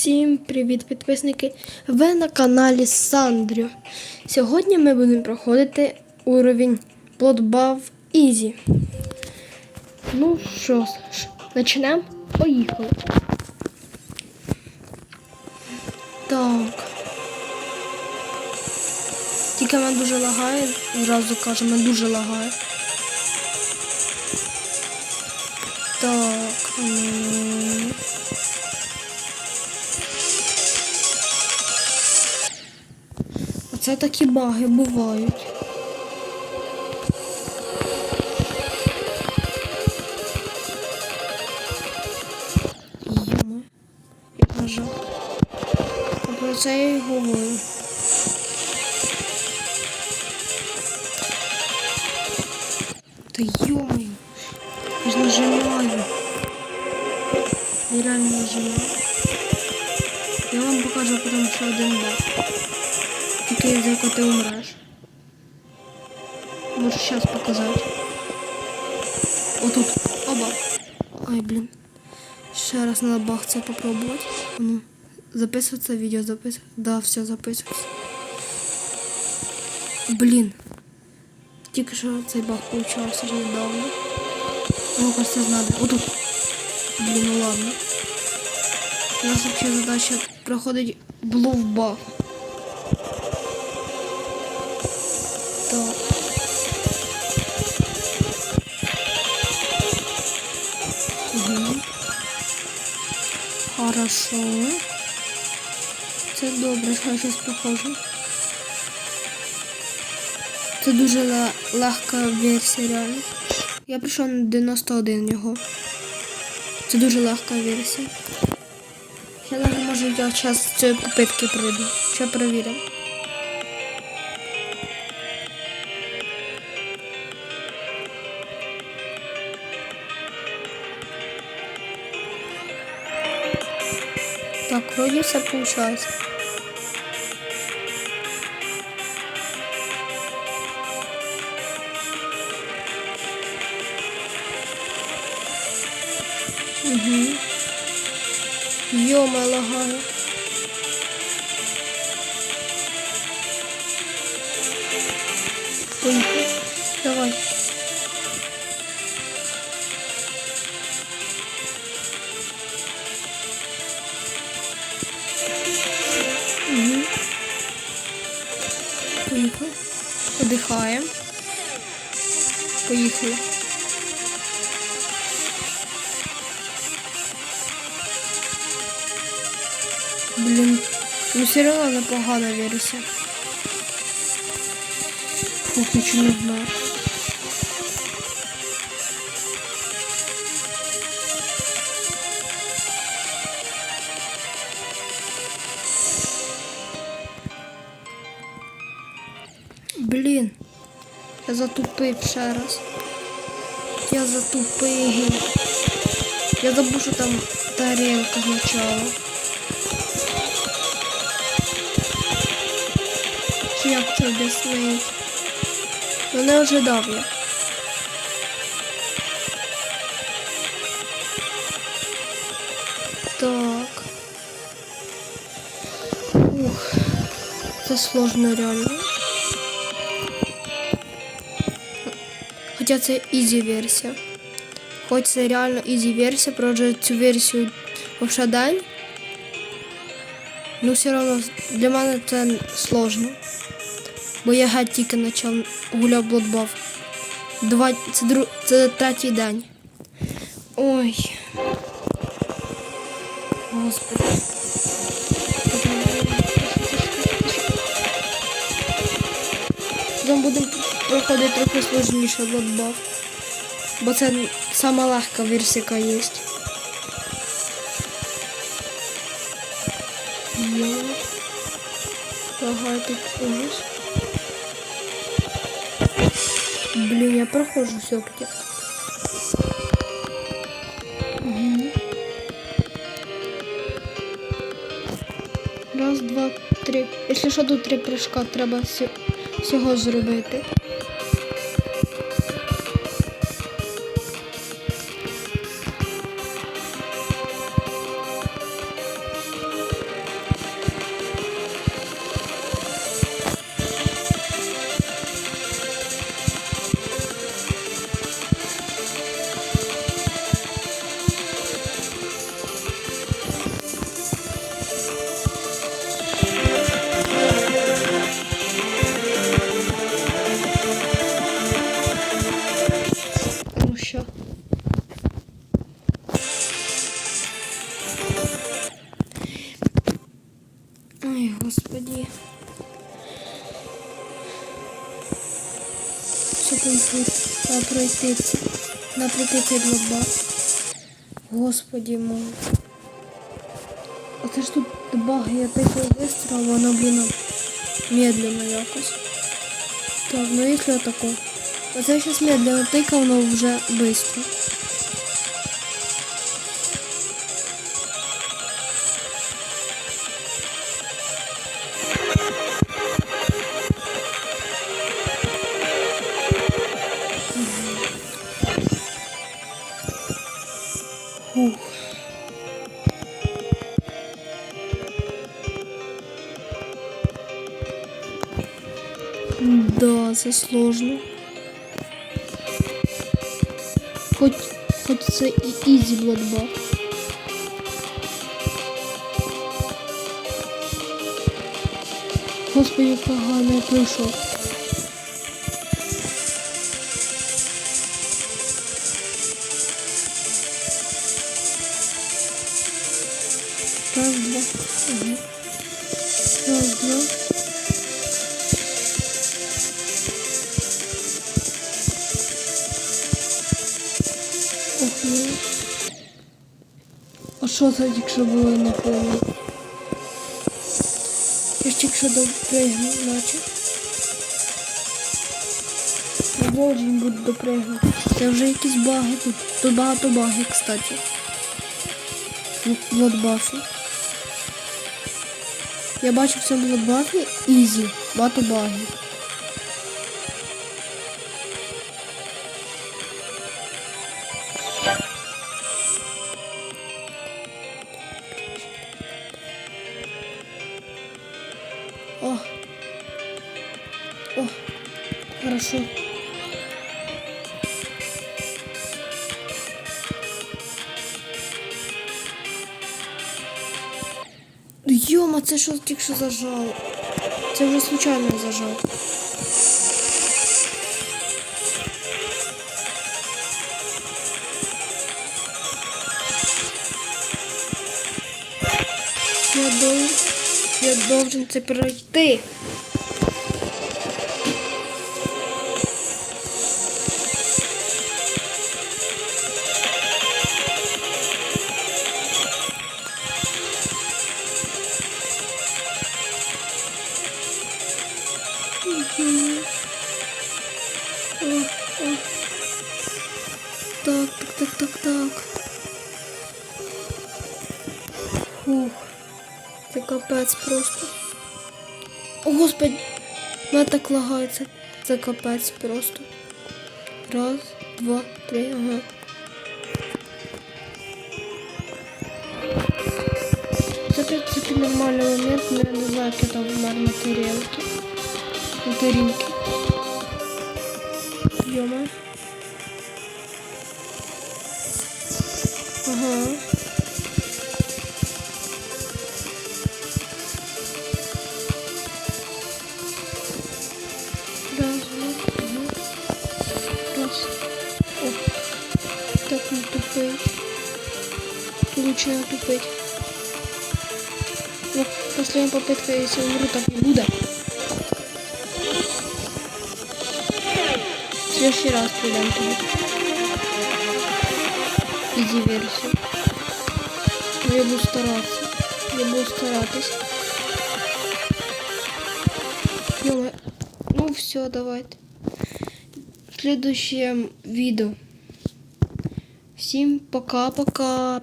Всім привіт, підписники! Ви на каналі Сандрю. Сьогодні ми будемо проходити уровень Bloodbath Easy. Ну що ж, почнемо? Поїхали. Так. Тільки мене дуже лагає, зразу кажу, мене дуже лагає. Так. м. Оце такі баги бувають. Йоми. Я. А про це я й говорю. Та йоми. Я ж нажимаю. Я реально нажимаю. Я вам покажу потім ще один баг. Тільки за яку ти умреш. Можу зараз показати. Отут. Оба. Ай, блін. Ще раз на бах це попробувати. Ну, записується відео, записується. Да, все записується. Блін. Тільки що цей баг получався ж недавно. Ну, кажется, знаю. Отут. Блін, ну ладно. У нас взагалі задача проходить бловбах. Так. Угу. Хорошо. Це добре, що я щось похоже. Це дуже легка версія реально. Я прийшов на 91 його. Це дуже легка версія. Я навіть може я час цієї попитки пройду. Ще перевіримо. Так, вроде все получается. Угу. Йома. Поїхали. Давай. Поїхали. Подихаємо. Поїхали. Блін, ну все одно непогано версія. Фух, нічого не знаю. Блін, я затупив ще раз. Я затупив. Я забув, що там тарелка означала. Чи як це об'яснити? Ну не ожидав я. Так. Ух, це сложно реально. Хоча це ізі версія. Хоч це реально ізі версія, прожити цю версію в день. Ну все одно для мене це сложно. Бо я геть тільки почав гуляв Bloodbath. Два, це, дру, це третій день. Ой. Господи. Потім будемо проходити трохи сложніше Bloodbath. Бо це сама легка версія, яка є. Лагай тут ужас. Блин, я прохожу все-таки. Раз, два, три. Якщо що тут три прыжка, треба всього зробити. Господи. Що там треба пройти? На цей блокбак. Господи мой. А це ж тут баг, я тикаю быстро, а воно, блін, медленно якось. Так, ну якщо тако. Оце я зараз медленно тикав, воно вже быстро. Це сложно. Хоч, хоч це і ізі блокбак. Господи, погано я пройшов. Раз, два. Ага. Раз, два. Що це якщо було на повні? Я ж допригнув, наче. Я должен бути допригнути. Це вже якісь баги тут. Тут багато баги, кстати. В. Я бачу в цьому блокбафі ізі. Багато багів. Хорошо. Йома, це що тільки що зажало? Це вже случайно зажав. Я должен, я должен це пройти. Це капець просто. О, господи, мене так лагається. Це капець просто. Раз, два, три, ага. Це, в принципі, момент, але я не знаю, як я там вмер на тарілки. На тарілки. Йома. Ага. Раз. О. Так не тупить. Лучше не тупить. Ну, последняя попытка, если умру, так не буду. В следующий раз придам тебе. Иди версию. Но я буду стараться. Я буду стараться. Ну все, давайте. Следующем видео. Всем пока-пока.